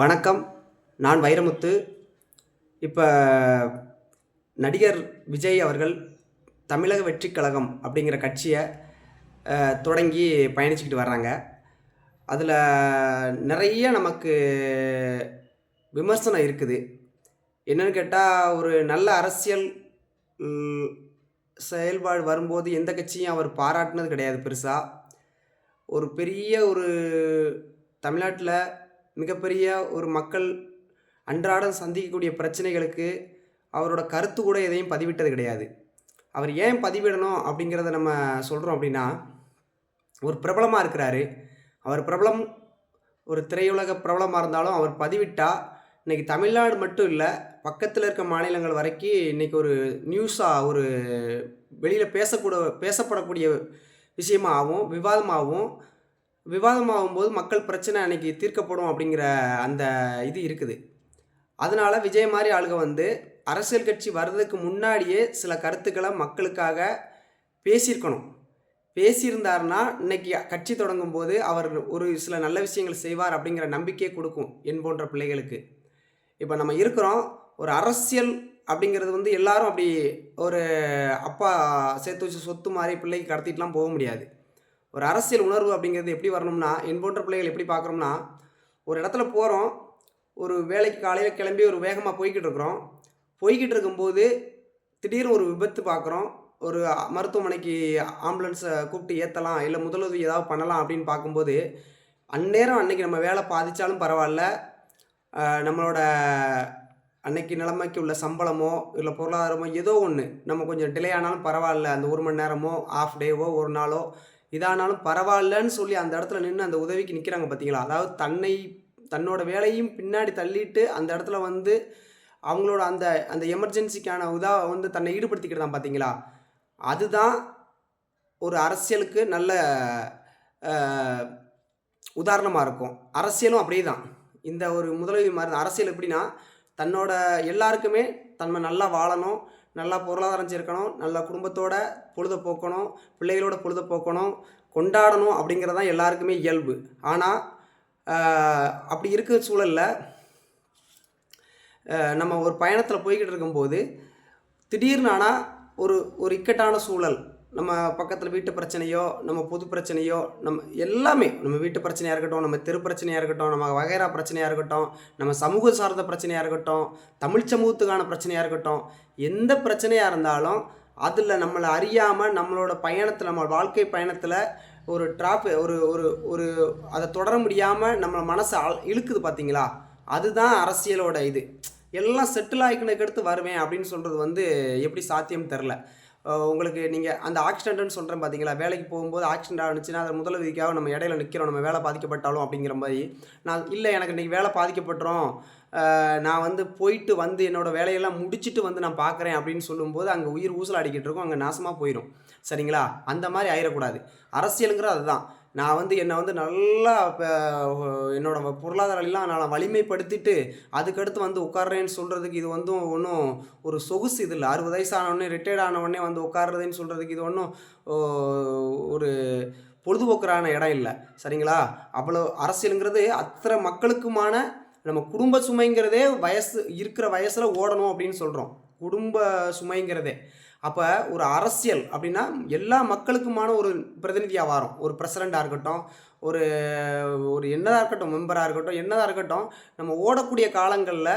வணக்கம். நான் வைரமுத்து. இப்போ நடிகர் விஜய் அவர்கள் தமிழக வெற்றிக் கழகம் அப்படிங்கிற கட்சியை தொடங்கி பயணிச்சுக்கிட்டு வர்றாங்க. அதில் நிறைய நமக்கு விமர்சனம் இருக்குது. என்னென்னு கேட்டால் ஒரு நல்ல அரசியல் செயல்பாடு வரும்போது எந்த கட்சியும் அவர் பாராட்டினது கிடையாது பெருசாக ஒரு பெரிய ஒரு தமிழ்நாட்டில் மிகப்பெரிய ஒரு மக்கள் அன்றாடம் சந்திக்கக்கூடிய பிரச்சனைகளுக்கு அவரோட கருத்து கூட எதையும் பதிவிட்டது கிடையாது. அவர் ஏன் பதிவிடணும் அப்படிங்கிறத நம்ம சொல்கிறோம் அப்படின்னா ஒரு பிரபலமாக இருக்கிறாரு. அவர் பிரபலம் ஒரு திரையுலக பிரபலமாக இருந்தாலும் அவர் பதிவிட்டால் இன்றைக்கி தமிழ்நாடு மட்டும் இல்லை பக்கத்தில் இருக்க மாநிலங்கள் வரைக்கும் இன்றைக்கி ஒரு நியூஸாக ஒரு வெளியில் பேசக்கூட பேசப்படக்கூடிய விஷயமாகவும் விவாதமாகவும் விவாதமாகும்போது மக்கள் பிரச்சனை அன்னைக்கு தீர்க்கப்படும் அப்படிங்கிற அந்த இது இருக்குது. அதனால விஜய் மாதிரி ஆளுக வந்து அரசியல் கட்சி வர்றதுக்கு முன்னாடியே சில கருத்துக்களை மக்களுக்காக பேசியிருக்கணும். பேசியிருந்தாருன்னா இன்னைக்கு கட்சி தொடங்கும் போது அவர் ஒரு சில நல்ல விஷயங்கள் செய்வார் அப்படிங்கிற நம்பிக்கையை கொடுக்கும் என் போன்ற பிள்ளைகளுக்கு. இப்போ நம்ம இருக்கிறோம் ஒரு அரசியல் அப்படிங்கிறது வந்து எல்லாரும் அப்படி ஒரு அப்பா சேர்த்து வச்ச சொத்து மாதிரி பிள்ளைக்கு கடத்திட்டுலாம் போக முடியாது. ஒரு அரசியல் உணர்வு அப்படிங்கிறது எப்படி வரணும்னா என் போன்ற பிள்ளைகள் எப்படி பார்க்குறோம்னா ஒரு இடத்துல போகிறோம் ஒரு வேலைக்கு காலையில் கிளம்பி ஒரு வேகமாக போய்கிட்டு இருக்கிறோம். போய்கிட்டு இருக்கும்போது திடீர்னு ஒரு விபத்து பார்க்குறோம். ஒரு மருத்துவமனைக்கு ஆம்புலன்ஸை கூப்பிட்டு ஏற்றலாம் இல்லை முதலுதவி ஏதாவது பண்ணலாம் அப்படின்னு பார்க்கும்போது அந்நேரம் அன்னைக்கு நம்ம வேலை பாதித்தாலும் பரவாயில்ல. நம்மளோட அன்னைக்கு நிலைமைக்கு உள்ள சம்பளமோ இல்லை பொருளாதாரமோ ஏதோ ஒன்று நம்ம கொஞ்சம் டிலே ஆனாலும் பரவாயில்ல. அந்த ஒரு மணி நேரமோ ஆஃப் டேவோ ஒரு நாளோ இதானாலும் பரவாயில்லன்னு சொல்லி அந்த இடத்துல நின்று அந்த உதவிக்கு நிற்கிறாங்க பார்த்தீங்களா அதாவது தன்னை தன்னோட வேலையும் பின்னாடி தள்ளிட்டு அந்த இடத்துல வந்து அவங்களோட அந்த அந்த எமர்ஜென்சிக்கான உதா வந்து தன்னை ஈடுபடுத்திக்கிட்டு பார்த்தீங்களா அதுதான் ஒரு அரசியலுக்கு நல்ல உதாரணமாக இருக்கும். அரசியலும் அப்படியே தான் இந்த ஒரு முதலுதவி மாதிரி அரசியல் எப்படின்னா தன்னோட எல்லாருக்குமே தன்மை நல்லா வாழணும். நல்லா பொருளாதாரம் சேர்க்கணும் நல்லா குடும்பத்தோட பொழுத போக்கணும் பிள்ளைகளோட பொழுத போக்கணும் கொண்டாடணும் அப்படிங்கிறது தான் எல்லாருக்குமே இயல்பு. ஆனால் அப்படி இருக்கிற சூழலில் நம்ம ஒரு பயணத்தில் போய்கிட்டு இருக்கும்போது திடீர்னு ஆனால் ஒரு ஒரு இக்கட்டான சூழல் நம்ம பக்கத்தில் வீட்டு பிரச்சனையோ நம்ம பொது பிரச்சனையோ நம்ம எல்லாமே நம்ம வீட்டு பிரச்சனையாக இருக்கட்டும் நம்ம தெரு பிரச்சனையாக இருக்கட்டும் நம்ம வகைரா பிரச்சனையாக இருக்கட்டும் நம்ம சமூக சார்ந்த பிரச்சனையாக இருக்கட்டும் தமிழ் சமூகத்துக்கான பிரச்சனையாக இருக்கட்டும் எந்த பிரச்சனையாக இருந்தாலும் அதில் நம்மளை அறியாமல் நம்மளோட பயணத்தில் நம்ம வாழ்க்கை பயணத்தில் ஒரு ட்ராப் ஒரு ஒரு ஒரு அதை தொடர முடியாமல் நம்மளை மனசை அழ- இழுக்குது பார்த்தீங்களா அதுதான் அரசியலோட இது. எல்லாம் செட்டில் ஆகிக்கணுக்கு எடுத்து வருவேன் அப்படின்னு சொல்கிறது வந்து எப்படி சாத்தியம் தெரில உங்களுக்கு நீங்கள் அந்த ஆக்சிடென்ட்னு சொல்கிறேன் பார்த்தீங்களா வேலைக்கு போகும்போது ஆக்சிடென்ட் ஆனிச்சுன்னா அதை முதலுதவிக்காக நம்ம இடையில நிற்கிறோம் நம்ம வேலை பாதிக்கப்பட்டாலும் அப்படிங்கிற மாதிரி. நான் இல்லை எனக்கு இன்றைக்கி வேலை பாதிக்கப்பட்டுரும். நான் வந்து போயிட்டு வந்து என்னோட வேலையெல்லாம் முடிச்சுட்டு வந்து நான் பார்க்குறேன் அப்படின்னு சொல்லும்போது அங்கே உயிர் ஊசலாடிக்கிட்டு இருக்கும். அங்கே நாசமாக போயிடும் சரிங்களா? அந்த மாதிரி ஆயிடக்கூடாது அரசியலுங்கிறது அதுதான். நான் வந்து என்னை வந்து நல்லா இப்போ என்னோட பொருளாதார எல்லாம் நான் வலிமைப்படுத்திட்டு அதுக்கடுத்து வந்து உட்கார்றேன்னு சொல்கிறதுக்கு இது வந்து ஒன்றும் ஒரு சொகுசு இது இல்லை. அறுபது வயசு ஆனவுடனே ரிட்டையர்ட் ஆனவுடனே வந்து உட்கார்றதுன்னு சொல்கிறதுக்கு இது ஒன்றும் ஒரு பொழுதுபோக்குறான இடம் இல்லை. சரிங்களா? அவ்வளோ அரசியலுங்கிறது அத்தனை மக்களுக்குமான நம்ம குடும்ப சுமைங்கிறதே வயசு இருக்கிற வயசில் ஓடணும் அப்படின்னு சொல்கிறோம் குடும்ப சுமைங்கிறதே. அப்போ ஒரு அரசியல் அப்படின்னா எல்லா மக்களுக்குமான ஒரு பிரதிநிதியாக வரும் ஒரு பிரசிடெண்ட்டாக இருக்கட்டும் ஒரு ஒரு என்னதாக இருக்கட்டும் மெம்பராக இருக்கட்டும் என்னதாக இருக்கட்டும் நம்ம ஓடக்கூடிய காலங்களில்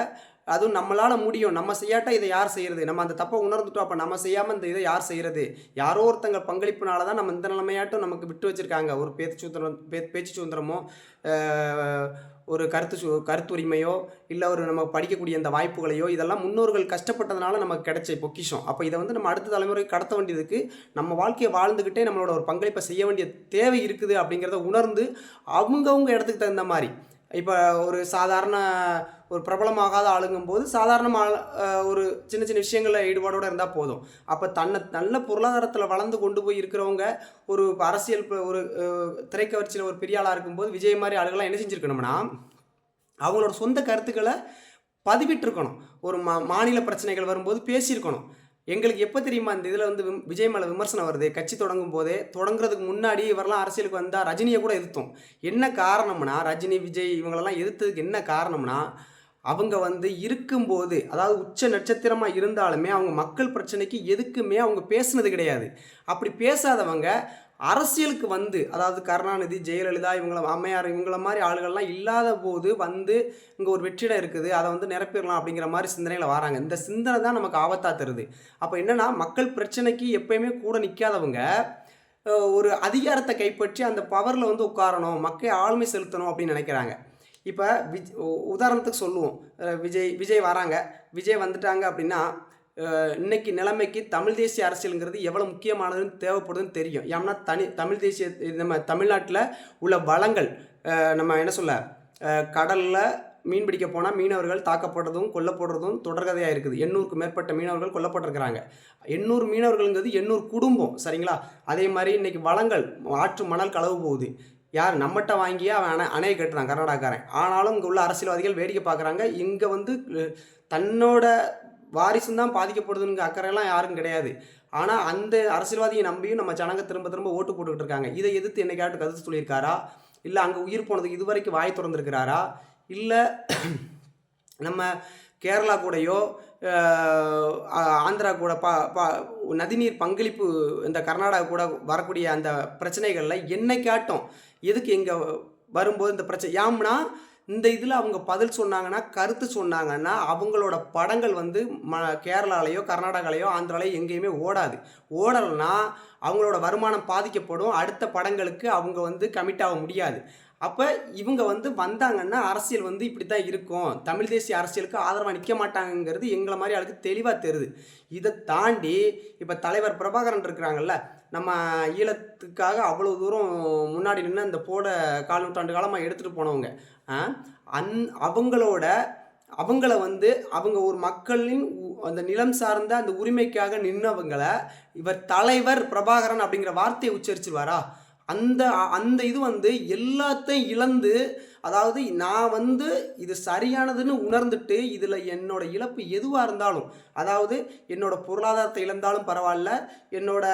அதுவும் நம்மளால் முடியும். நம்ம செய்யாட்டா இதை யார் செய்கிறது நம்ம அந்த தப்பை உணர்ந்துட்டோம் அப்போ நம்ம செய்யாமல் இந்த இதை யார் செய்கிறது யாரோ ஒருத்தங்க பங்களிப்புனால தான் நம்ம இந்த நிலைமையாட்டும் நமக்கு விட்டு வச்சுருக்காங்க. ஒரு பேச்சு சுதந்திரம் பே பேச்சு சுதந்திரமோ ஒரு கருத்து சு கருத்துரிமையோ இல்லை ஒரு நம்ம படிக்கக்கூடிய அந்த வாய்ப்புகளையோ இதெல்லாம் முன்னோர்கள் கஷ்டப்பட்டதுனால நமக்கு கிடைச்ச பொக்கிஷம் அப்போ இதை வந்து நம்ம அடுத்த தலைமுறைக்கு கடத்த வேண்டியதுக்கு நம்ம வாழ்க்கையை வாழ்ந்துக்கிட்டே நம்மளோட ஒரு பங்களிப்பை செய்ய வேண்டிய தேவை இருக்குது அப்படிங்கிறத உணர்ந்து அவங்கவுங்க இடத்துக்கு தகுந்த மாதிரி இப்போ ஒரு சாதாரண ஒரு பிரபலமாகாத ஆளுங்கும்போது சாதாரணமாக ஒரு சின்ன சின்ன விஷயங்களில் ஈடுபாடோடு இருந்தால் போதும். அப்போ தன்னை நல்ல பொருளாதாரத்தில் வளர்ந்து கொண்டு போய் இருக்கிறவங்க ஒரு அரசியல் ஒரு திரைக்கவர்ச்சியில் ஒரு பெரிய ஆளாக இருக்கும்போது விஜய் மாதிரி ஆளுகள்லாம் என்ன செஞ்சுருக்கணும்னா அவங்களோட சொந்த கருத்துக்களை பதிவிட்டிருக்கணும். ஒரு மா மாநில பிரச்சனைகள் வரும்போது பேசியிருக்கணும். எங்களுக்கு எப்போ தெரியுமா இந்த இதில் வந்து விஜய் மேலே விமர்சனம் வருது? கட்சி தொடங்கும் போதே தொடங்குறதுக்கு முன்னாடி இவரெல்லாம் அரசியலுக்கு வந்தால் ரஜினியை கூட எதிர்த்தோம். என்ன காரணம்னா ரஜினி விஜய் இவங்களெல்லாம் எதிர்த்ததுக்கு என்ன காரணம்னா அவங்க வந்து இருக்கும்போது அதாவது உச்ச நட்சத்திரமாக இருந்தாலுமே அவங்க மக்கள் பிரச்சனைக்கு எதுக்குமே அவங்க பேசுனது கிடையாது. அப்படி பேசாதவங்க அரசியலுக்கு வந்து அதாவது கருணாநிதி ஜெயலலிதா இவங்கள அம்மையார் இவங்கள மாதிரி ஆளுகள்லாம் இல்லாத போது வந்து இங்கே ஒரு வெற்றிடம் இருக்குது. அதை வந்து நிரப்பிடலாம் அப்படிங்கிற மாதிரி சிந்தனையில் வராங்க. இந்த சிந்தனை தான் நமக்கு ஆபத்தாக தருது. அப்போ என்னென்னா மக்கள் பிரச்சனைக்கு எப்பயுமே கூட நிற்காதவங்க ஒரு அதிகாரத்தை கைப்பற்றி அந்த பவரில் வந்து உட்காரணும் மக்கள் ஆளுமை செலுத்தணும் அப்படின்னு நினைக்கிறாங்க. இப்போ விஜ் உதாரணத்துக்கு சொல்லுவோம். விஜய் விஜய் வராங்க. விஜய் வந்துட்டாங்க அப்படின்னா இன்னைக்கு நிலைமைக்கு தமிழ் தேசிய அரசியலுங்கிறது எவ்வளோ முக்கியமானதுன்னு தேவைப்படுதுன்னு தெரியும். ஏன்னா தனி தமிழ் தேசிய இது நம்ம தமிழ்நாட்டில் உள்ள வளங்கள் நம்ம என்ன சொல்ல கடலில் மீன் பிடிக்க போனால் மீனவர்கள் தாக்கப்படுறதும் கொல்லப்படுறதும் தொடர்கதையாக இருக்குது. எண்ணூறுக்கு மேற்பட்ட மீனவர்கள் கொல்லப்பட்டிருக்கிறாங்க. எண்ணூறு மீனவர்கள்ங்கிறது எண்ணூறு குடும்பம் சரிங்களா? அதே மாதிரி இன்றைக்கி வளங்கள் ஆற்று மணல் களவு போகுது. யார்? நம்மகிட்ட வாங்கியே அவன் அணை அணையை கட்டுறான் கர்நாடகாக்காரன். ஆனாலும் இங்கே உள்ள அரசியல்வாதிகள் வேடிக்கை பார்க்குறாங்க இங்கே வந்து தன்னோட வாரிசும் தான் பாதிக்கப்படுதுங்க அக்கறையெல்லாம் யாரும் கிடையாது. ஆனால் அந்த அரசியல்வாதியை நம்பியும் நம்ம ஜனங்க திரும்ப திரும்ப ஓட்டு போட்டுக்கிட்டு இருக்காங்க. இதை எதிர்த்து என்னைக்காட்டு கருத்து சொல்லியிருக்காரா? இல்லை அங்கே உயிர் போனதுக்கு இது வரைக்கும் வாய் திறந்துருக்கிறாரா? இல்லை நம்ம கேரளா கூடயோ ஆந்திரா கூட பா பா நதிநீர் பங்களிப்பு இந்த கர்நாடகா கூட வரக்கூடிய அந்த பிரச்சனைகளில் என்னைக்காட்டும் எதுக்கு இங்கே வரும்போது இந்த பிரச்சனை யாம்னா இந்த இதில் அவங்க பதில் சொன்னாங்கன்னா கருத்து சொன்னாங்கன்னா அவங்களோட படங்கள் வந்து ம கேரளாலேயோ கர்நாடகாலேயோ ஆந்திராலேயோ எங்கேயுமே ஓடாது. ஓடலைன்னா அவங்களோட வருமானம் பாதிக்கப்படும். அடுத்த படங்களுக்கு அவங்க வந்து கமிட் ஆக முடியாது. அப்போ இவங்க வந்து வந்தாங்கன்னா அரசியல் வந்து இப்படி தான் இருக்கும். தமிழ் தேசிய அரசியலுக்கு ஆதரவாக நிற்க மாட்டாங்கங்கிறது எங்களை மாதிரி ஆளுக்கு தெளிவாக தெரியுது. இதை தாண்டி இப்போ தலைவர் பிரபாகரன் இருக்கிறாங்கல்ல நம்ம ஈழத்துக்காக அவ்வளோ தூரம் முன்னாடி நின்று அந்த போட கால் நூற்றாண்டு காலமாக எடுத்துகிட்டு போனவங்க அந் அவங்களோட அவங்கள வந்து அவங்க ஒரு மக்களின் உ- அந்த நிலம் சார்ந்த அந்த உரிமைக்காக நின்றவங்களை இவர் தலைவர் பிரபாகரன் அப்படிங்கிற வார்த்தையை உச்சரிச்சிருவாரா? அந்த அந்த இது வந்து எல்லாத்தையும் இழந்து அதாவது நான் வந்து இது சரியானதுன்னு உணர்ந்துட்டு இதில் என்னோடய இழப்பு எதுவாக இருந்தாலும் அதாவது என்னோடய பொருளாதாரத்தை இழந்தாலும் பரவாயில்ல என்னோட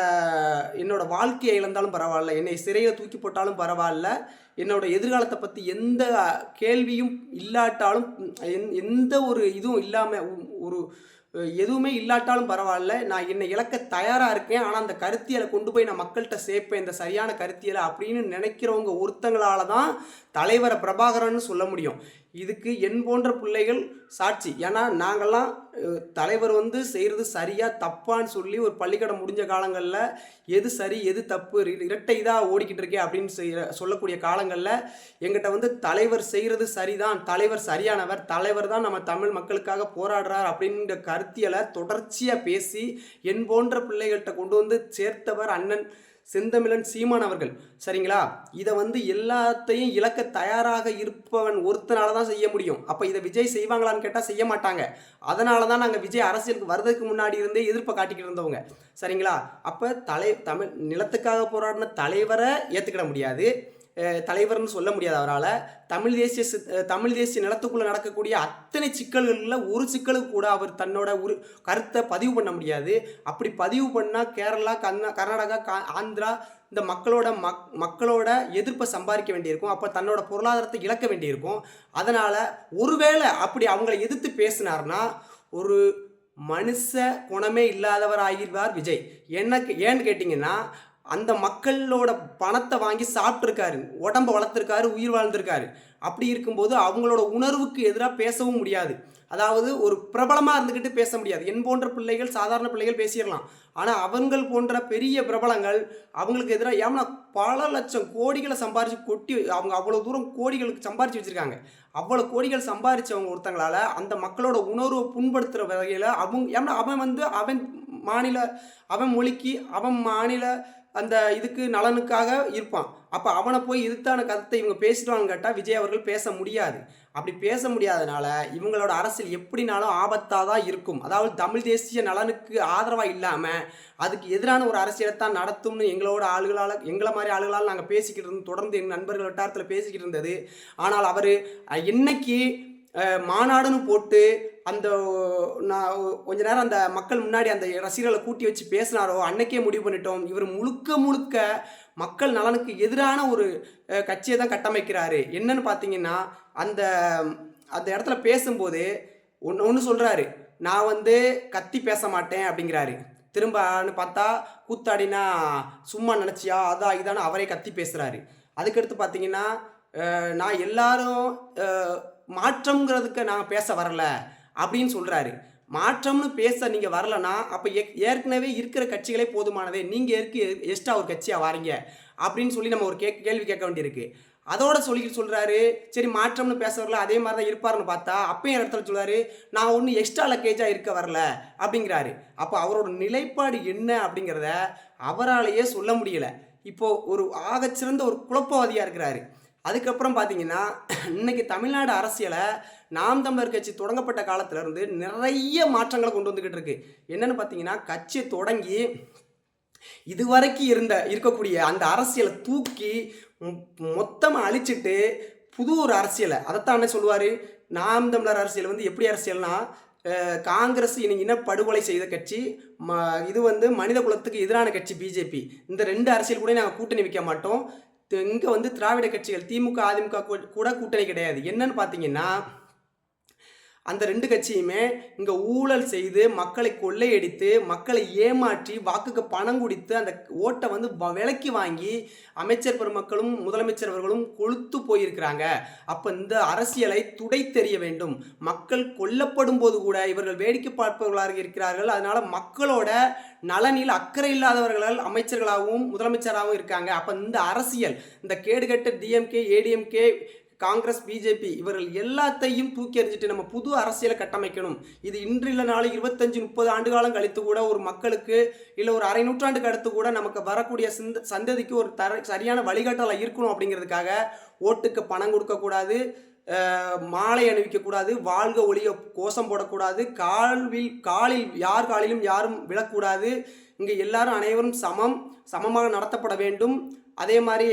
என்னோடய வாழ்க்கையை இழந்தாலும் பரவாயில்ல என்னை சிறையில் தூக்கி போட்டாலும் பரவாயில்ல என்னோட எதிர்காலத்தை பற்றி எந்த கேள்வியும் இல்லாட்டாலும் எந்- எந்த ஒரு இதுவும் இல்லாமல் ஒரு எதுவுமே இல்லாட்டாலும் பரவாயில்ல. நான் என்னை இழக்க தயாராக இருக்கேன். ஆனால் அந்த கருத்தியலை கொண்டு போய் நான் மக்கள்கிட்ட சேர்ப்பேன். இந்த சரியான கருத்தியலை அப்படின்னு நினைக்கிறவங்க ஒருத்தங்களால தான் தலைவரை பிரபாகரன்னு சொல்ல முடியும். இதுக்கு என் போன்ற பிள்ளைகள் சாட்சி. ஏன்னா நாங்கள்லாம் தலைவர் வந்து செய்கிறது சரியாக தப்பான்னு சொல்லி ஒரு பள்ளிக்கூடம் முடிஞ்ச காலங்களில் எது சரி எது தப்பு இரட்டை இதாக ஓடிக்கிட்டு இருக்கே அப்படின்னு செய்ய சொல்லக்கூடிய காலங்களில் எங்கிட்ட வந்து தலைவர் செய்கிறது சரிதான் தலைவர் சரியானவர் தலைவர் தான் நம்ம தமிழ் மக்களுக்காக போராடுறார் அப்படின்ற கருத்தியலை தொடர்ச்சியாக பேசி என் போன்ற பிள்ளைகள்கிட்ட கொண்டு வந்து சேர்த்தவர் அண்ணன் செந்தமிழன் சீமான் அவர்கள். சரிங்களா? இதை வந்து எல்லாத்தையும் இழக்க தயாராக இருப்பவன் ஒருத்தனால தான் செய்ய முடியும். அப்போ இதை விஜய் செய்வாங்களான்னு கேட்டால் செய்ய மாட்டாங்க. அதனால தான் நாங்கள் விஜய் அரசியலுக்கு வர்றதுக்கு முன்னாடி இருந்தே எதிர்ப்பை காட்டிக்கிட்டு இருந்தவங்க. சரிங்களா? அப்போ தலை தமிழ் நிலத்துக்காக போராடின தலைவரை ஏற்றுக்கிட முடியாது. தலைவர்னு சொல்ல முடியாது அவரால். தமிழ் தேசிய தமிழ் தேசிய நிலத்துக்குள்ளே நடக்கக்கூடிய அத்தனை சிக்கல்களில் ஒரு சிக்கலுக்கு கூட அவர் தன்னோட உரு கருத்தை பதிவு பண்ண முடியாது. அப்படி பதிவு பண்ணால் கேரளா கர்நா கர்நாடகா கா ஆந்திரா இந்த மக்களோட மக் மக்களோட எதிர்ப்பை சம்பாதிக்க வேண்டியிருக்கும். அப்போ தன்னோட பொருளாதாரத்தை இழக்க வேண்டியிருக்கும். அதனால் ஒருவேளை அப்படி அவங்கள எதிர்த்து பேசினார்னா ஒரு மனுஷ குணமே இல்லாதவர் ஆகிடுவார் விஜய். என்ன ஏன்னு கேட்டிங்கன்னா அந்த மக்களோட பணத்தை வாங்கி சாப்பிட்ருக்காரு உடம்ப வளர்த்துருக்காரு உயிர் வாழ்ந்திருக்காரு. அப்படி இருக்கும்போது அவங்களோட உணர்வுக்கு எதிராக பேசவும் முடியாது. அதாவது ஒரு பிரபலமாக இருந்துக்கிட்டு பேச முடியாது. என் போன்ற பிள்ளைகள் சாதாரண பிள்ளைகள் பேசிடலாம். ஆனால் அவங்கள் போன்ற பெரிய பிரபலங்கள் அவங்களுக்கு எதிராக ஏன்னா பல லட்சம் கோடிகளை சம்பாரித்து கொட்டி அவங்க அவ்வளோ தூரம் கோடிகளுக்கு சம்பாரித்து வச்சுருக்காங்க. அவ்வளோ கோடிகள் சம்பாரித்தவங்க ஒருத்தங்களால் அந்த மக்களோட உணர்வை புண்படுத்துகிற வகையில் அவங்க ஏன்னா அவன் வந்து அவன் மாநில அவன் மொழிக்கு அவன் மாநில அந்த இதுக்கு நலனுக்காக இருப்பான். அப்போ அவனை போய் இதுக்கான கருத்தை இவங்க பேசிடுவாங்க கேட்டால் விஜய் அவர்கள் பேச முடியாது. அப்படி பேச முடியாதனால இவங்களோட அரசியல் எப்படினாலும் ஆபத்தாக தான் இருக்கும். அதாவது தமிழ் தேசிய நலனுக்கு ஆதரவாக இல்லாமல் அதுக்கு எதிரான ஒரு அரசியலை தான் நடத்தும்னு எங்களோட ஆளுகளால் எங்களை மாதிரி ஆளுகளால் நாங்கள் பேசிக்கிட்டு இருந்தோம். தொடர்ந்து எங்கள் நண்பர்கள் வட்டாரத்தில் பேசிக்கிட்டு இருந்தது. ஆனால் அவர் என்னைக்கு மாநாடுன்னு போட்டு அந்த நான் கொஞ்ச நேரம் அந்த மக்கள் முன்னாடி அந்த ரசிகர்களை கூட்டி வச்சு பேசினாரோ அன்னைக்கே முடிவு பண்ணிட்டோம். இவர் முழுக்க முழுக்க மக்கள் நலனுக்கு எதிரான ஒரு கட்சியை தான் கட்டமைக்கிறாரு. என்னன்னு பார்த்தீங்கன்னா அந்த அந்த இடத்துல பேசும்போது ஒன்று ஒன்று சொல்கிறாரு நான் வந்து கத்தி பேச மாட்டேன் அப்படிங்கிறாரு. திரும்பன்னு பார்த்தா கூத்தாடினா சும்மா நினச்சியா? அதான் இதான்னு அவரே கத்தி பேசுகிறாரு அதுக்கடுத்து பார்த்தீங்கன்னா நான் எல்லாரும் மாற்றங்கிறதுக்கு நான் பேச வரல. அப்படின்னு சொல்கிறாரு மாற்றம்னு பேச நீங்கள் வரலனா அப்போ ஏற்கனவே இருக்கிற கட்சிகளே போதுமானதே நீங்கள் இருக்கு எக்ஸ்ட்ரா ஒரு கட்சியாக வாரீங்க? அப்படின்னு சொல்லி நம்ம ஒரு கே கேள்வி கேட்க வேண்டியிருக்கு. அதோட சொல்லி சொல்கிறாரு சரி மாற்றம்னு பேச வரல அதே மாதிரி தான் இருப்பாருன்னு பார்த்தா அப்பயும் இடத்துல சொல்கிறாரு நான் ஒன்றும் எக்ஸ்ட்ரா லக்கேஜாக இருக்க வரல அப்படிங்கிறாரு. அப்போ அவரோட நிலைப்பாடு என்ன அப்படிங்கிறத அவராலேயே சொல்ல முடியலை. இப்போது ஒரு ஆகச்சிறந்த ஒரு குழப்பவாதியாக இருக்கிறாரு. அதுக்கப்புறம் பார்த்தீங்கன்னா இன்னைக்கு தமிழ்நாடு அரசியலை நாம் தமிழர் கட்சி தொடங்கப்பட்ட காலத்திலேருந்து நிறைய மாற்றங்களை கொண்டு வந்துக்கிட்டு இருக்கு. என்னென்னு பார்த்தீங்கன்னா கட்சி தொடங்கி இதுவரைக்கும் இருந்த இருக்கக்கூடிய அந்த அரசியலை தூக்கி மொத்தமாக அழிச்சிட்டு புது ஒரு அரசியலை அதைத்தான் என்ன சொல்லுவார் நாம் தமிழர் அரசியல் வந்து எப்படி அரசியல்னா காங்கிரஸ் காங்கிரஸ் இனி படுகொலை செய்த கட்சி ம இது வந்து மனித குலத்துக்கு எதிரான கட்சி பிஜேபி. இந்த ரெண்டு அரசியல் கூட நாங்கள் கூட்டணி வைக்க மாட்டோம். இங்கே வந்து திராவிட கட்சிகள் திமுக அதிமுக கூட கூட்டணி கிடையாது. என்னன்னு பார்த்தீங்கன்னா அந்த ரெண்டு கட்சியுமே இங்கே ஊழல் செய்து மக்களை கொள்ளையடித்து மக்களை ஏமாற்றி வாக்குக்கு பணம் கொடுத்து அந்த ஓட்டை வந்து வ- விலைக்கு வாங்கி அமைச்சர் பெருமக்களும் முதலமைச்சர் அவர்களும் கொளுத்து போயிருக்கிறாங்க. அப்போ இந்த அரசியலை துடை தெரிய வேண்டும். மக்கள் கொல்லப்படும் போது கூட இவர்கள் வேடிக்கை பார்ப்பவர்களாக இருக்கிறார்கள். அதனால மக்களோட நலனில் அக்கறை இல்லாதவர்களால் அமைச்சர்களாகவும் முதலமைச்சராகவும் இருக்காங்க. அப்போ இந்த அரசியல் இந்த கேடுகட்ட டிஎம்கே ஏடிஎம்கே காங்கிரஸ் பிஜேபி இவர்கள் எல்லாத்தையும் தூக்கி எறிஞ்சிட்டு நம்ம புது அரசியலை கட்டமைக்கணும். இது இன்று இல்லை நாளை இருபத்தஞ்சு முப்பது ஆண்டு காலம் கழித்து கூட ஒரு மக்களுக்கு இல்லை ஒரு அரை நூற்றாண்டுக்கு அடுத்து கூட நமக்கு வரக்கூடிய சிந்த சந்ததிக்கு ஒரு தர சரியான வழிகாட்டலாக இருக்கணும் அப்படிங்கிறதுக்காக ஓட்டுக்கு பணம் கொடுக்கக்கூடாது மாலை அணிவிக்கக்கூடாது வாழ்க ஒளிய கோஷம் போடக்கூடாது கால்வில் காலில் யார் காலிலும் யாரும் விழக்கூடாது. இங்கே எல்லாரும் அனைவரும் சமம் சமமாக நடத்தப்பட வேண்டும். அதே மாதிரி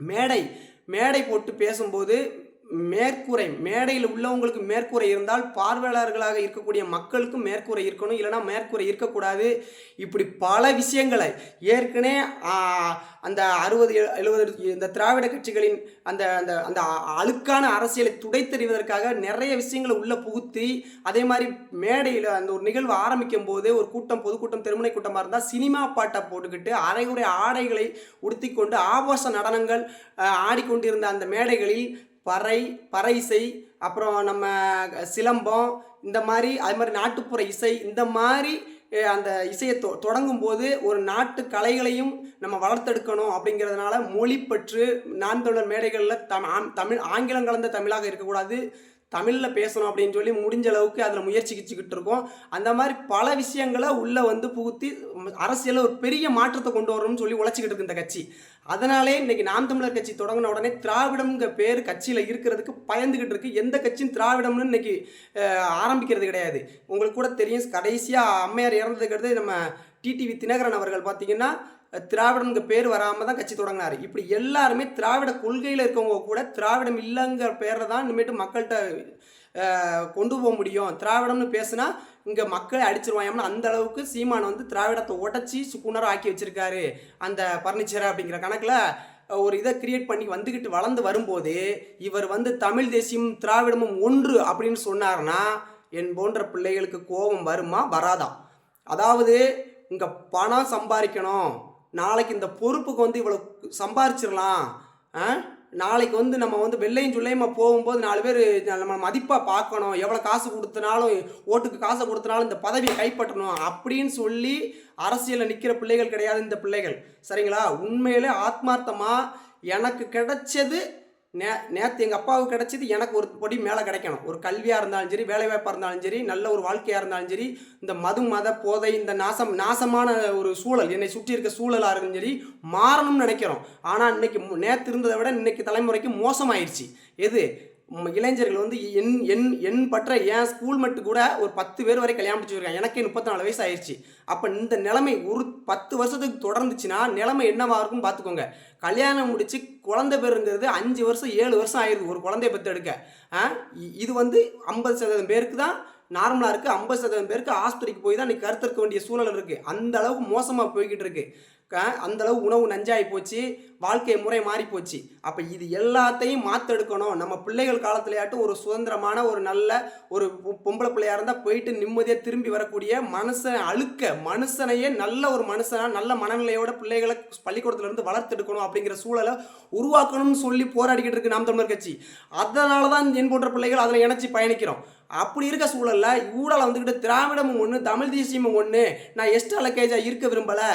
மேடை மேடை போட்டு பேசும்போது மேற்கூரை மேடையில் உள்ளவங்களுக்கு மேற்கூரை இருந்தால் பார்வையாளர்களாக இருக்கக்கூடிய மக்களுக்கும் மேற்கூரை இருக்கணும். இல்லைன்னா மேற்கூரை இருக்கக்கூடாது. இப்படி பல விஷயங்களை ஏற்கனவே அந்த அறுபது எழுபது இந்த திராவிட கட்சிகளின் அந்த அந்த அந்த அழுக்கான அரசியலை துடைத்தெறிவதற்காக நிறைய விஷயங்களை உள்ளே புகுத்தி அதே மாதிரி மேடையில் அந்த ஒரு நிகழ்வு ஆரம்பிக்கும் போது ஒரு கூட்டம் பொதுக்கூட்டம் திருமண கூட்டமாக இருந்தால் சினிமா பாட்டை போட்டுக்கிட்டு அரைகுறை ஆடைகளை உடுத்திக்கொண்டு ஆபாச நடனங்கள் ஆடிக்கொண்டிருந்த அந்த மேடைகளில் பறை பறை இசை அப்புறம் நம்ம சிலம்பம் இந்த மாதிரி அது மாதிரி நாட்டுப்புற இசை இந்த மாதிரி அந்த இசையை தொ தொடங்கும் போது ஒரு நாட்டு கலைகளையும் நம்ம வளர்த்தெடுக்கணும் அப்படிங்கிறதுனால மொழிப்பற்று நான் தொடர் மேடைகளில் தம் தமிழ் ஆங்கிலம் கலந்த தமிழாக இருக்கக்கூடாது. தமிழில் பேசணும் அப்படின்னு சொல்லி முடிஞ்ச அளவுக்கு அதில் முயற்சிக்கிச்சுக்கிட்டு இருக்கோம். அந்த மாதிரி பல விஷயங்களை உள்ளே வந்து புகுத்தி அரசியலில் ஒரு பெரிய மாற்றத்தை கொண்டு வரணும்னு சொல்லி உழைச்சிக்கிட்டு இருக்கு இந்த கட்சி. அதனாலே இன்றைக்கி நாம் தமிழர் கட்சி தொடங்கின உடனே திராவிடம்ங்கிற பேர் கட்சியில் இருக்கிறதுக்கு பயந்துக்கிட்டு இருக்கு. எந்த கட்சியும் திராவிடம்னு இன்னைக்கு ஆரம்பிக்கிறது கிடையாது. உங்களுக்கு கூட தெரியும் கடைசியாக அம்மையார் இறந்ததுக்கு நம்ம டிடிவி தினகரன் அவர்கள் பார்த்திங்கன்னா திராவிடம்ங்க பேர் வராமல் தான் கட்சி தொடங்கினார். இப்படி எல்லாருமே திராவிட கொள்கையில் இருக்கவங்க கூட திராவிடம் இல்லைங்கிற பேரை தான் இனிமேட்டு மக்கள்கிட்ட கொண்டு போக முடியும். திராவிடம்னு பேசுனா இங்கே மக்களை அடிச்சிருவாயம்னு அந்த அளவுக்கு சீமான் வந்து திராவிடத்தை உடச்சி சுக்குனராக ஆக்கி வச்சிருக்காரு அந்த பர்னிச்சரை அப்படிங்கிற கணக்கில். ஒரு இதை கிரியேட் பண்ணி வந்துக்கிட்டு வளர்ந்து வரும்போது இவர் வந்து தமிழ் தேசியம் திராவிடமும் ஒன்று அப்படின்னு சொன்னார்னா என் போன்ற பிள்ளைகளுக்கு கோபம் வருமா? வராதா? அதாவது இங்கே பணம் சம்பாதிக்கணும். நாளைக்கு இந்த பொறுப்புக்கு வந்து இவ்வளோ சம்பாரிச்சிடலாம் நாளைக்கு வந்து நம்ம வந்து வெள்ளையும் சொல்லையுமா போகும்போது நாலு பேர் நம்ம மதிப்பாக பார்க்கணும். எவ்வளோ காசு கொடுத்தனாலும் ஓட்டுக்கு காசை கொடுத்தனாலும் இந்த பதவியை கைப்பற்றணும் அப்படின்னு சொல்லி அரசியலில் நிற்கிற பிள்ளைகள் கிடையாது இந்த பிள்ளைகள். சரிங்களா? உண்மையிலே ஆத்மார்த்தமாக எனக்கு கிடைச்சது நே நேற்று எங்கள் அப்பாவுக்கு கிடைச்சது எனக்கு ஒரு படி மேலே கிடைக்கணும். ஒரு கல்வியாக இருந்தாலும் சரி வேலைவாய்ப்பாக இருந்தாலும் சரி நல்ல ஒரு வாழ்க்கையாக இருந்தாலும் சரி இந்த மது மத போதை இந்த நாசம் நாசமான ஒரு சூழல் என்னை சுற்றி இருக்க சூழலாக இருக்கும் சரி மாறணும்னு நினைக்கிறோம். ஆனால் இன்னைக்கு நேற்று இருந்ததை விட இன்னைக்கு தலைமுறைக்கு மோசமாயிருச்சு. எது? இளைஞர்கள் வந்து என் என் என் பற்ற என் ஸ்கூல் மட்டும் கூட ஒரு பத்து பேர் வரை கல்யாணம் முடிச்சு எனக்கே முப்பத்தி நாலு வயசு ஆயிடுச்சு. அப்போ இந்த நிலைமை ஒரு பத்து வருஷத்துக்கு தொடர்ந்துச்சுன்னா நிலைமை என்னவா இருக்குன்னு பார்த்துக்கோங்க கல்யாணம் முடிச்சு குழந்தை பேருங்கிறது அஞ்சு வருஷம் ஏழு வருஷம் ஆயிடுது ஒரு குழந்தைய பெற்று எடுக்க இது வந்து ஐம்பது சதவீதம் பேருக்கு தான் நார்மலாக இருக்குது ஐம்பது சதவீதம் பேருக்கு ஆஸ்பத்திரிக்கு போய் தான் நீ கருத்திருக்க வேண்டிய சூழல் இருக்குது அந்த அளவுக்கு மோசமாக போய்கிட்டு இருக்குது அந்தளவு உணவு நஞ்சாகி போச்சு வாழ்க்கை முறை மாறி போச்சு. அப்போ இது எல்லாத்தையும் மாற்றெடுக்கணும் நம்ம பிள்ளைகள் காலத்துலையாட்டும் ஒரு சுதந்திரமான ஒரு நல்ல ஒரு பொம்பளை பிள்ளையாக இருந்தால் போயிட்டு நிம்மதியாக திரும்பி வரக்கூடிய மனுஷன் அழுக்க மனுஷனையே நல்ல ஒரு மனுஷனாக நல்ல மனநிலையோட பிள்ளைகளை பள்ளிக்கூடத்துலேருந்து வளர்த்தெடுக்கணும் அப்படிங்கிற சூழலை உருவாக்கணும்னு சொல்லி போராடிக்கிட்டு இருக்கு நாம் தமிழர் கட்சி. அதனால தான் என் போன்ற பிள்ளைகள் அதில் இணைச்சி பயணிக்கிறோம். அப்படி இருக்க சூழல்ல ஊழலை வந்துக்கிட்டு திராவிடமும் ஒன்று தமிழ் தேசியமும் ஒன்று நான் எஸ்ட் அலக்கேஜாக இருக்க விரும்பலை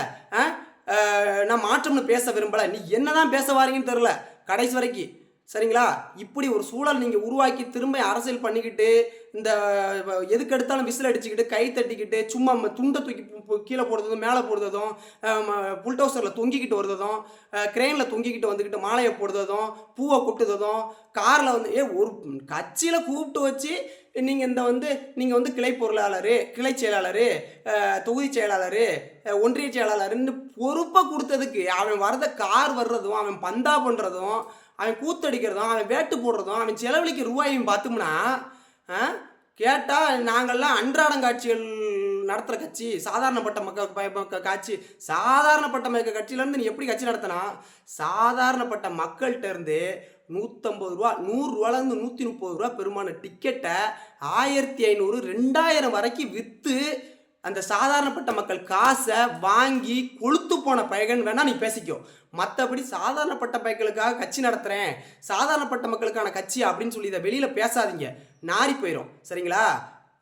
நான் மாற்றம்னு பேச விரும்பலை. நீ என்னதான் பேச வாரீங்கன்னு தெரில கடைசி வரைக்கும் சரிங்களா? இப்படி ஒரு சூழல் நீங்கள் உருவாக்கி திரும்ப அரசியல் பண்ணிக்கிட்டு இந்த எதுக்கெடுத்தாலும் எதுக்கு எடுத்தாலும் விசில் அடிச்சுக்கிட்டு கை தட்டிக்கிட்டு சும்மா துண்டை தூக்கி கீழே போடுறதும் மேலே போடுறதும் புல்டோசரில் தொங்கிக்கிட்டு வருததும் கிரெயினில் தொங்கிக்கிட்டு வந்துக்கிட்டு மாலையை போடுறதும் பூவை கொட்டுறதும் காரில் வந்து ஏ ஒரு கட்சியில் கூப்பிட்டு வச்சு நீங்கள் இந்த வந்து நீங்கள் வந்து கிளை பொருளாளர் கிளை செயலாளர் தொகுதி செயலாளர் ஒன்றிய செயலாளர்னு பொறுப்பை கொடுத்ததுக்கு அவன் வர்றத கார் வர்றதும் அவன் பந்தா பண்ணுறதும் அவன் கூத்தடிக்கிறதும் அவன் வேட்டு போடுறதும் அவன் செலவழிக்க ரூபாயும் பார்த்தோம்னா கேட்டால் நாங்கள்லாம் அன்றாடங்காட்சிகள் நடத்துகிற கட்சி சாதாரணப்பட்ட மக்கள் மக்க- காட்சி சாதாரணப்பட்ட மக்க கட்சியிலேருந்து நீ எப்படி கட்சி நடத்தினா? சாதாரணப்பட்ட மக்கள்கிட்ட இருந்து நூற்றம்பது ரூபா நூறுரூவாலேருந்து நூற்றி முப்பது ரூபா பெருமான டிக்கெட்டை ஆயிரத்தி ஐநூறு ரெண்டாயிரம் வரைக்கும் விற்று அந்த சாதாரணப்பட்ட மக்கள் காசை வாங்கி கொளுத்து போன பயகன் வேணால் நீ பேசிக்கோ. மற்றபடி சாதாரணப்பட்ட பயக்களுக்காக கட்சி நடத்துகிறேன் சாதாரணப்பட்ட மக்களுக்கான கட்சி அப்படின்னு சொல்லி இதை வெளியில் பேசாதீங்க. நாரி போயிடும் சரிங்களா?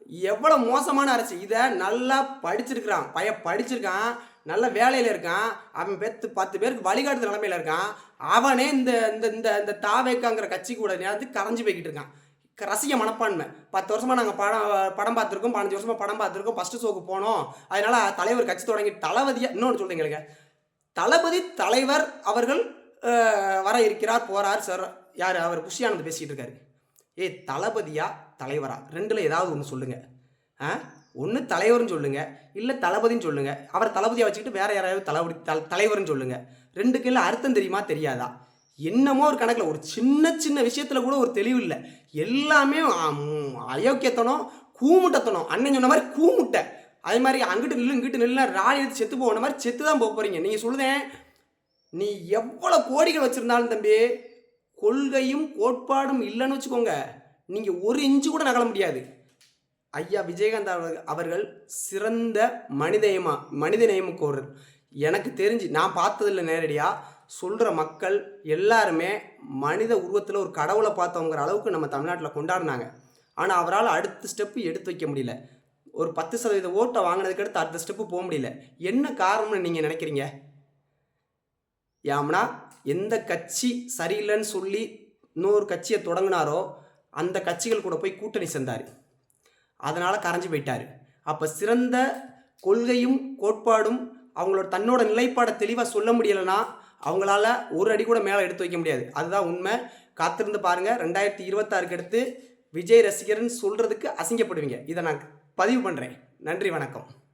எவ்வளோ மோசமான அரசு. இதை நல்லா படிச்சிருக்கிறான். பைய படிச்சிருக்கான். நல்ல வேலையில் இருக்கான். அவன் பெத்து பத்து பேருக்கு வழிகாட்டு நிலமையில இருக்கான். அவனே இந்த இந்த இந்த இந்த தாவேக்காங்கிற கட்சி கூட நேரத்துக்கு கரைஞ்சு போய்கிட்டு இருக்கான். ரசிக மனப்பான்மை. பத்து வருஷமாக நாங்கள் படம் படம் பார்த்துருக்கோம் பதினஞ்சு வருஷமாக படம் பார்த்துருக்கோம் ஃபஸ்ட்டு ஷோக்கு போனோம். அதனால் தலைவர் கட்சி தொடங்கி தளபதியாக இன்னொன்று சொல்கிறீங்க தளபதி தலைவர் அவர்கள் வர இருக்கிறார் போறார் சார். யார்? அவர் புஷியானந்த் பேசிகிட்டு இருக்காரு. ஏய் தளபதியா தலைவரா? ரெண்டில் ஏதாவது ஒன்று சொல்லுங்கள் ஆ? ஒன்று தலைவர்னு சொல்லுங்கள் இல்லை தளபதின்னு சொல்லுங்கள் அவர் தளபதியாக வச்சுக்கிட்டு வேறு யாராவது தளபதி தல தலைவர்னு சொல்லுங்கள் ரெண்டுக்கு இல்லை அர்த்தம் தெரியுமா தெரியாதா? என்னமோ ஒரு கணக்கில் ஒரு சின்ன சின்ன விஷயத்தில் கூட ஒரு தெளிவு இல்லை. எல்லாமே அயோக்கியத்தனம் கூமுட்டத்தனம். அண்ணன் சொன்ன மாதிரி கூமுட்டை. அதே மாதிரி அங்கிட்டு நில்லு இங்கிட்டு நில்லுனா ராணி எடுத்து செத்து போன மாதிரி செத்து தான் போக போகிறீங்க நீங்கள் சொல்லுதேன் நீ எவ்வளோ கோடிகள் வச்சுருந்தாலும் தம்பி கொள்கையும் கோட்பாடும் இல்லைன்னு வச்சுக்கோங்க. நீங்கள் ஒரு இன்ச்சு கூட நகல முடியாது. ஐயா விஜயகாந்த் அவர்கள் அவர்கள் சிறந்த மனிதநேயமா மனித நேயமுக்கோரர் எனக்கு தெரிஞ்சு நான் பார்த்ததில்ல நேரடியாக சொல்கிற மக்கள் எல்லாருமே மனித உருவத்தில் ஒரு கடவுளை பார்த்தவங்கிற அளவுக்கு நம்ம தமிழ்நாட்டில் கொண்டாடினாங்க. ஆனால் அவரால் அடுத்த ஸ்டெப்பு எடுத்து வைக்க முடியல. ஒரு பத்து சதவீத ஓட்டை வாங்கினதுக்கு அடுத்து அடுத்த ஸ்டெப்பு போக முடியல. என்ன காரணம்னு நீங்கள் நினைக்கிறீங்க? யாம்னா எந்த கட்சி சரியில்லைன்னு சொல்லி இன்னொரு கட்சியை தொடங்கினாரோ அந்த கட்சிகள் கூட போய் கூட்டணி சேர்ந்தார் அதனால் கரைஞ்சு போயிட்டார். அப்போ சிறந்த கொள்கையும் கோட்பாடும் அவங்களோட தன்னோட நிலைப்பாடை தெளிவாக சொல்ல முடியலைன்னா அவங்களால ஒரு அடி கூட மேலே எடுத்து வைக்க முடியாது. அதுதான் உண்மை. காத்திருந்து பாருங்கள் ரெண்டாயிரத்தி இருபத்தாறுக்கு அடுத்து விஜய் ரசிகர்னு சொல்கிறதுக்கு அசிங்கப்படுவீங்க. இதை நான் பதிவு பண்ணுறேன் நன்றி வணக்கம்.